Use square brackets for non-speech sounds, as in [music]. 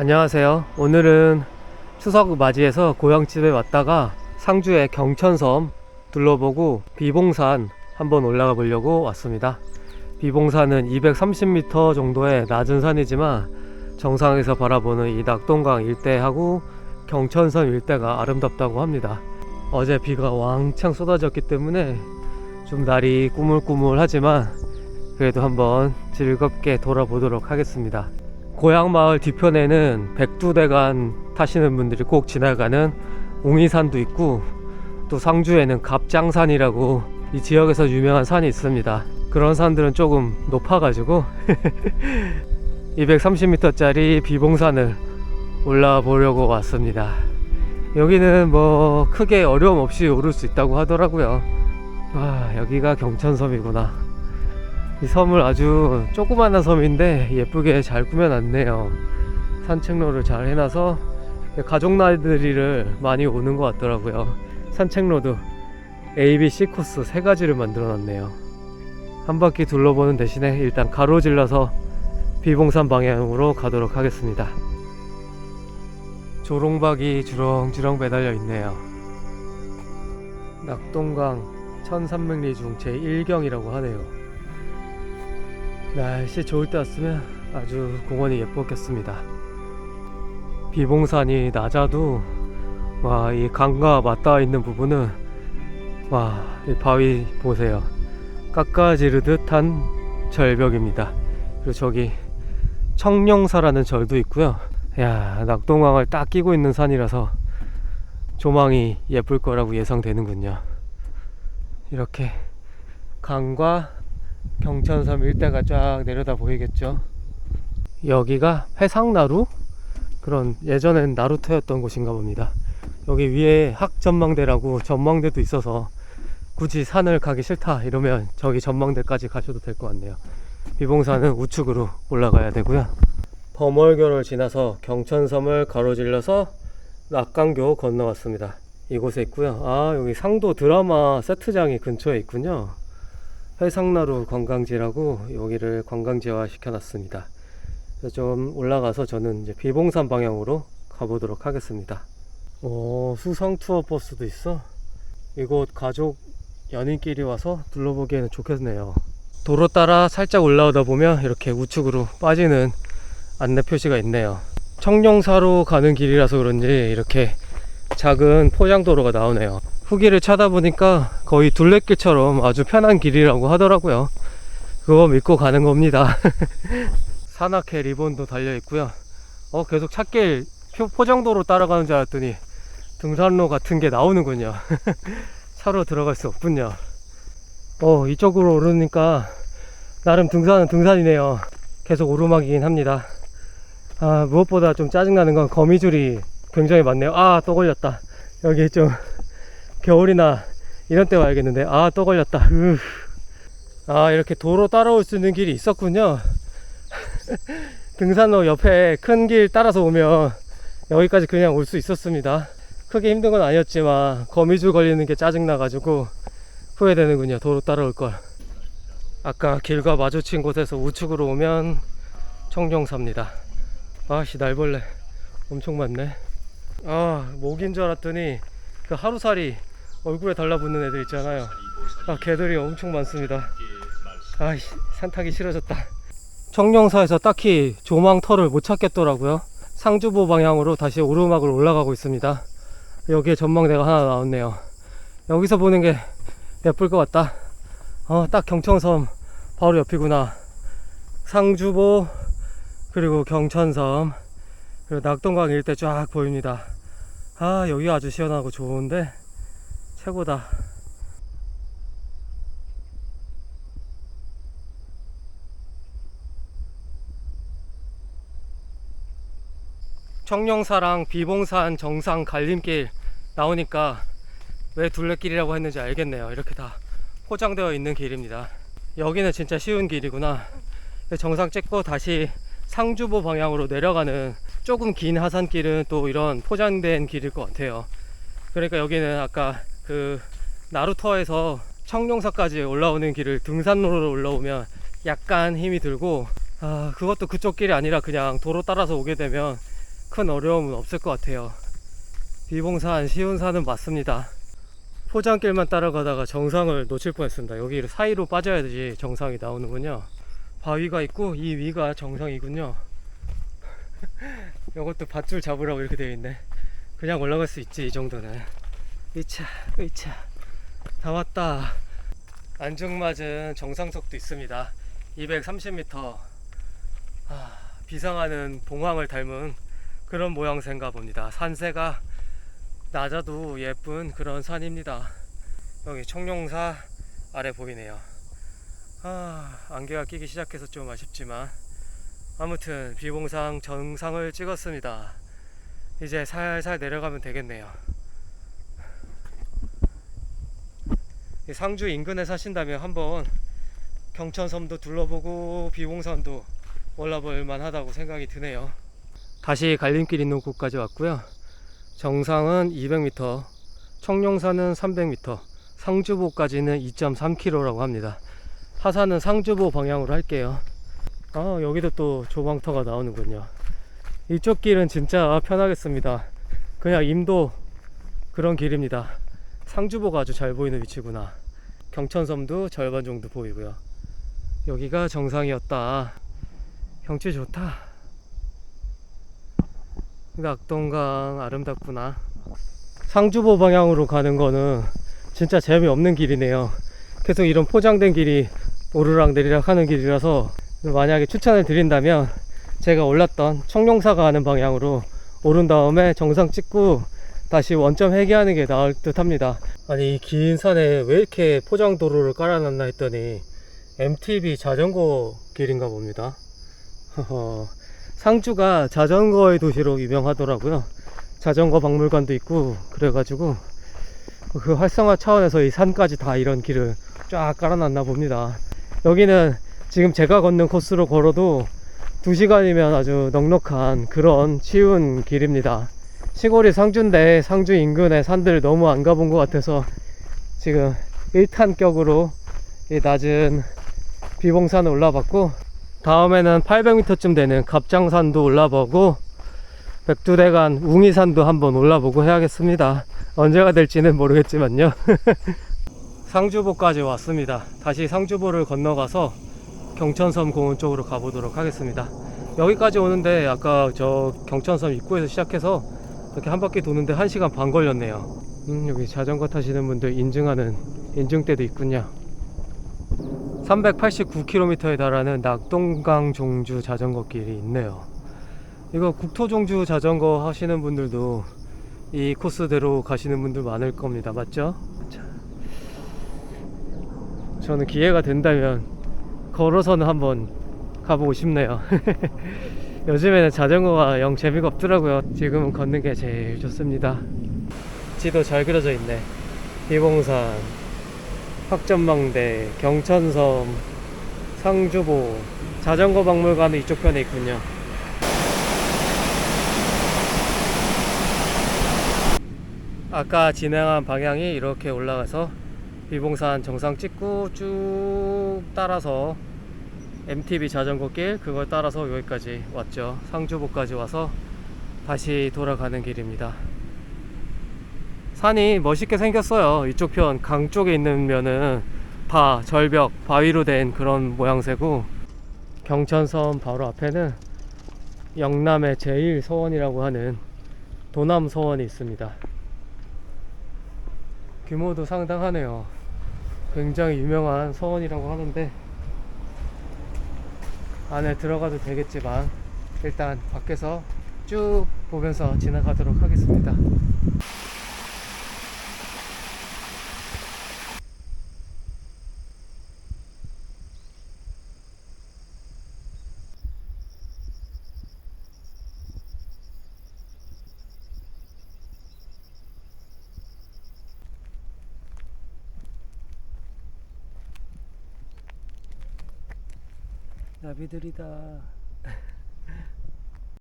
안녕하세요. 오늘은 추석 맞이해서 고향집에 왔다가 상주의 경천섬 둘러보고 비봉산 한번 올라가 보려고 왔습니다. 비봉산은 230m 정도의 낮은 산이지만 정상에서 바라보는 이 낙동강 일대하고 경천섬 일대가 아름답다고 합니다. 어제 비가 왕창 쏟아졌기 때문에 좀 날이 꾸물꾸물하지만 그래도 한번 즐겁게 돌아보도록 하겠습니다. 고향 마을 뒤편에는 백두대간 타시는 분들이 꼭 지나가는 옹이산도 있고 또 상주에는 갑장산이라고 이 지역에서 유명한 산이 있습니다. 그런 산들은 조금 높아가지고 [laughs] 230m짜리 비봉산을 올라와 보려고 왔습니다. 여기는 뭐 크게 어려움 없이 오를 수 있다고 하더라고요. 아, 여기가 경천섬이구나. 이 섬을 아주 조그마한 섬인데 예쁘게 잘 꾸며놨네요. 산책로를 잘 해놔서 가족 나들이를 많이 오는 것 같더라고요. 산책로도 A, B, C 코스 세 가지를 만들어놨네요. 한 바퀴 둘러보는 대신에 일단 가로질러서 비봉산 방향으로 가도록 하겠습니다. 조롱박이 주렁주렁 매달려 있네요. 낙동강 1300리 중 제1경이라고 하네요. 날씨 좋을 때 왔으면 아주 공원이 예뻤겠습니다. 비봉산이 낮아도 와 이 강과 맞닿아 있는 부분은 와 이 바위 보세요. 깎아지르듯 한 절벽입니다. 그리고 저기 청룡사라는 절도 있고요. 야 낙동강을 딱 끼고 있는 산이라서 조망이 예쁠 거라고 예상되는군요. 이렇게 강과 경천섬 일대가 쫙 내려다 보이겠죠. 여기가 회상나루 그런 예전엔 나루터였던 곳인가 봅니다. 여기 위에 학전망대라고 전망대도 있어서 굳이 산을 가기 싫다 이러면 저기 전망대까지 가셔도 될 것 같네요. 비봉산은 우측으로 올라가야 되고요. 범월교를 지나서 경천섬을 가로질러서 낙강교 건너왔습니다. 이곳에 있고요. 아 여기 상도 드라마 세트장이 근처에 있군요. 회상나루 관광지라고 여기를 관광지화 시켜놨습니다. 좀 올라가서 저는 이제 비봉산 방향으로 가보도록 하겠습니다. 오 수성 투어 버스도 있어. 이곳 가족 연인끼리 와서 둘러보기에는 좋겠네요. 도로 따라 살짝 올라오다 보면 이렇게 우측으로 빠지는 안내 표시가 있네요. 청룡사로 가는 길이라서 그런지 이렇게 작은 포장도로가 나오네요. 후기를 찾아보니까 거의 둘레길처럼 아주 편한 길이라고 하더라고요. 그거 믿고 가는 겁니다. [laughs] 산악회 리본도 달려 있고요. 어 계속 찾길 표- 포장도로 따라가는 줄 알았더니 등산로 같은 게 나오는군요. [laughs] 차로 들어갈 수 없군요. 어 이쪽으로 오르니까 나름 등산은 등산이네요. 계속 오르막이긴 합니다. 아 무엇보다 좀 짜증나는 건 거미줄이 굉장히 많네요. 아 또 걸렸다. 여기 좀 겨울이나 이런 때 와야겠는데 아 또 걸렸다. 으. 아 이렇게 도로 따라올 수 있는 길이 있었군요. [laughs] 등산로 옆에 큰 길 따라서 오면 여기까지 그냥 올 수 있었습니다. 크게 힘든 건 아니었지만 거미줄 걸리는 게 짜증나가지고 후회되는군요. 도로 따라올 걸. 아까 길과 마주친 곳에서 우측으로 오면 청룡사입니다. 아씨 날벌레 엄청 많네. 아 목인 줄 알았더니 그 하루살이 얼굴에 달라붙는 애들 있잖아요. 아 개들이 엄청 많습니다. 아이씨 산 타기 싫어졌다. 청룡사에서 딱히 조망터를 못 찾겠더라고요. 상주보 방향으로 다시 오르막을 올라가고 있습니다. 여기에 전망대가 하나 나왔네요. 여기서 보는 게 예쁠 것 같다. 어, 딱 경천섬 바로 옆이구나. 상주보 그리고 경천섬 그리고 낙동강 일대 쫙 보입니다. 아 여기 아주 시원하고 좋은데 최고다. 청룡사랑 비봉산 정상 갈림길 나오니까 왜 둘레길이라고 했는지 알겠네요. 이렇게 다 포장되어 있는 길입니다. 여기는 진짜 쉬운 길이구나. 정상 찍고 다시 상주보 방향으로 내려가는 조금 긴 하산길은 또 이런 포장된 길일 것 같아요. 그러니까 여기는 아까 그 나루터에서 청룡사까지 올라오는 길을 등산로로 올라오면 약간 힘이 들고 아 그것도 그쪽 길이 아니라 그냥 도로 따라서 오게 되면 큰 어려움은 없을 것 같아요. 비봉산 쉬운 산은 맞습니다. 포장길만 따라가다가 정상을 놓칠 뻔했습니다. 여기 사이로 빠져야지 정상이 나오는군요. 바위가 있고 이 위가 정상이군요. [laughs] 이것도 밧줄 잡으라고 이렇게 되어 있네. 그냥 올라갈 수 있지 이 정도는. 으차 으차 다 왔다. 안중맞은 정상석도 있습니다. 230m. 아, 비상하는 봉황을 닮은 그런 모양새인가 봅니다. 산세가 낮아도 예쁜 그런 산입니다. 여기 청룡사 아래 보이네요. 아, 안개가 끼기 시작해서 좀 아쉽지만 아무튼 비봉상 정상을 찍었습니다. 이제 살살 내려가면 되겠네요. 상주 인근에 사신다면 한번 경천섬도 둘러보고 비봉산도 올라볼 만하다고 생각이 드네요. 다시 갈림길 있는 곳까지 왔고요. 정상은 200m, 청룡산은 300m, 상주보까지는 2.3km라고 합니다. 하산은 상주보 방향으로 할게요. 아, 여기도 또 조방터가 나오는군요. 이쪽 길은 진짜 편하겠습니다. 그냥 임도 그런 길입니다. 상주보가 아주 잘 보이는 위치구나. 경천섬도 절반 정도 보이고요. 여기가 정상이었다. 경치 좋다. 낙동강 아름답구나. 상주보 방향으로 가는 거는 진짜 재미없는 길이네요. 계속 이런 포장된 길이 오르락 내리락 하는 길이라서 만약에 추천을 드린다면 제가 올랐던 청룡사 가는 방향으로 오른 다음에 정상 찍고 다시 원점 회귀하는 게 나을 듯 합니다. 아니, 이 긴 산에 왜 이렇게 포장도로를 깔아놨나 했더니 MTB 자전거 길인가 봅니다. 상주가 자전거의 도시로 유명하더라고요. 자전거 박물관도 있고 그래가지고 그 활성화 차원에서 이 산까지 다 이런 길을 쫙 깔아놨나 봅니다. 여기는 지금 제가 걷는 코스로 걸어도 2시간이면 아주 넉넉한 그런 쉬운 길입니다. 시골이 상주인데 상주 인근의 산들 너무 안 가본 것 같아서 지금 1탄격으로 이 낮은 비봉산을 올라봤고 다음에는 800m쯤 되는 갑장산도 올라보고 백두대간 웅이산도 한번 올라보고 해야겠습니다. 언제가 될지는 모르겠지만요. [laughs] 상주보까지 왔습니다. 다시 상주보를 건너가서 경천섬 공원 쪽으로 가보도록 하겠습니다. 여기까지 오는데 아까 저 경천섬 입구에서 시작해서 이렇게 한 바퀴 도는데 1시간 반 걸렸네요. 음, 여기 자전거 타시는 분들 인증하는 인증대도 있군요. 389km에 달하는 낙동강 종주 자전거 길이 있네요. 이거 국토 종주 자전거 하시는 분들도 이 코스대로 가시는 분들 많을 겁니다. 맞죠? 자. 저는 기회가 된다면 걸어서는 한번 가보고 싶네요. [laughs] 요즘에는 자전거가 영 재미가 없더라고요. 지금은 걷는 게 제일 좋습니다. 지도 잘 그려져 있네. 비봉산, 확전망대, 경천섬, 상주보, 자전거 박물관은 이쪽 편에 있군요. 아까 진행한 방향이 이렇게 올라가서 비봉산 정상 찍고 쭉 따라서 MTB 자전거 길 그걸 따라서 여기까지 왔죠. 상주보까지 와서 다시 돌아가는 길입니다. 산이 멋있게 생겼어요. 이쪽 편 강 쪽에 있는 면은 다 절벽 바위로 된 그런 모양새고 경천섬 바로 앞에는 영남의 제일 서원이라고 하는 도남 서원이 있습니다. 규모도 상당하네요. 굉장히 유명한 서원이라고 하는데 안에 들어가도 되겠지만 일단 밖에서 쭉 보면서 지나가도록 하겠습니다. 나비들이다.